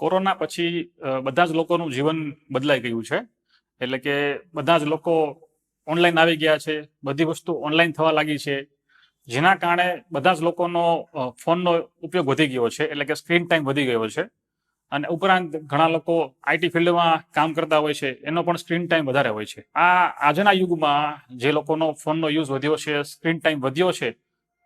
Corona પછી બધા જ લોકોનું જીવન બદલાઈ ગયું છે. એટલે કે બધા જ લોકો ઓનલાઈન આવી ગયા છે, બધી વસ્તુ ઓનલાઈન થવા લાગી છે. જેના કારણે બધા જ લોકોનો ફોનનો ઉપયોગ વધી ગયો છે, એટલે કે સ્ક્રીન ટાઈમ વધી ગયો છે. અને ઉપરાંત ઘણા લોકો આઈટી ફિલ્ડમાં કામ કરતા હોય છે, એનો પણ સ્ક્રીન ટાઈમ વધારે હોય છે. આ આજના યુગમાં જે લોકોનો ફોનનો યુઝ વધ્યો છે, સ્ક્રીન ટાઈમ વધ્યો છે,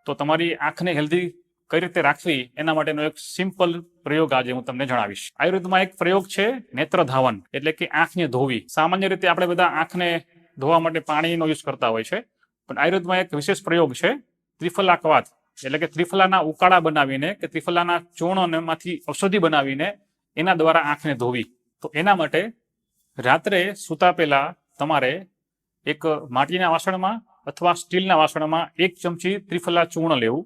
તો તમારી આંખને હેલ્ધી કઈ રીતે રાખવી એના માટેનો એક સિમ્પલ પ્રયોગ આજે હું તમને જણાવીશ. આયુર્વેદમાં એક પ્રયોગ છે નેત્ર ધાવન એટલે કે આંખને ધોવી. સામાન્ય રીતે આપણે બધા આંખને ધોવા માટે પાણીનો યુઝ કરતા હોય છે, પણ આયુર્વેદમાં એક વિશેષ પ્રયોગ છે ત્રિફલા કવાત એટલે કે ત્રિફલાના ઉકાળા બનાવીને કે ત્રિફલાના ચૂર્ણમાંથી ઔષધિ બનાવીને એના દ્વારા આંખને ધોવી. તો એના માટે રાત્રે સૂતા પહેલા તમારે એક માટીના વાસણમાં અથવા સ્ટીલના વાસણમાં એક ચમચી ત્રિફલા ચૂર્ણ લેવું.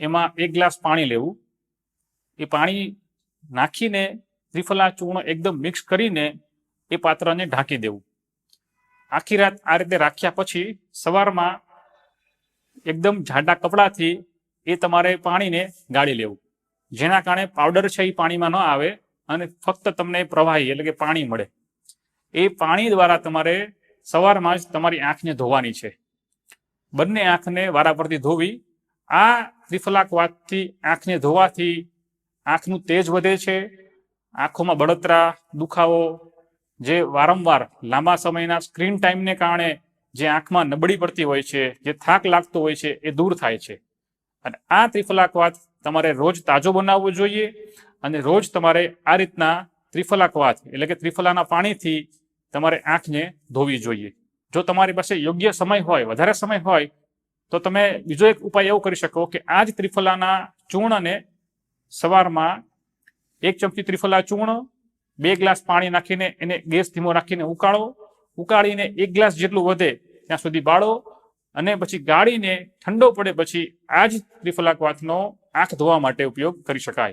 એમાં એક ગ્લાસ પાણી લેવું. એ પાણી નાખીને ત્રિફલા ચૂર્ણ એકદમ મિક્સ કરીને એ પાત્રને ઢાંકી દેવું. આખી રાત આ રીતે રાખ્યા પછી સવારમાં એકદમ જાડા કપડાથી એ તમારે પાણીને ગાળી લેવું. જેના કારણે પાવડર છે એ પાણીમાં ન આવે અને ફક્ત તમને પ્રવાહી એટલે કે પાણી મળે. એ પાણી દ્વારા તમારે સવારમાં જ તમારી આંખને ધોવાની છે. બંને આંખને વારાફરતી ધોવી આ ત્રિફલાકવાતથી આંખને ધોવાથી આંખનું તેજ વધે છે. આંખોમાં બળતરા, દુખાવો જે વારંવાર લાંબા સમયના સ્ક્રીન ટાઈમને કારણે જે આંખમાં નબળી પડતી હોય છે, જે થાક લાગતો હોય છે, એ દૂર થાય છે. અને આ ત્રિફલાકવાત તમારે રોજ તાજો બનાવવો જોઈએ અને રોજ તમારે આ રીતના ત્રિફલાકવાત એટલે કે ત્રિફલાના પાણીથી તમારે આંખને ધોવી જોઈએ. જો તમારી પાસે યોગ્ય સમય હોય, વધારે સમય હોય તો તમે બીજો એક ઉપાય એવો કરી શકો કે આ જ ત્રિફલાના ચૂર્ણને સવારમાં એક ચમચી ત્રિફલા ચૂર્ણ, બે ગ્લાસ પાણી નાખીને એને ગેસ ધીમો રાખીને ઉકાળો. ઉકાળીને એક ગ્લાસ જેટલું વધે ત્યાં સુધી બાળો અને પછી ગાળીને ઠંડો પડે પછી આ જ ત્રિફલાકવાતનો આંખ ધોવા માટે ઉપયોગ કરી શકાય.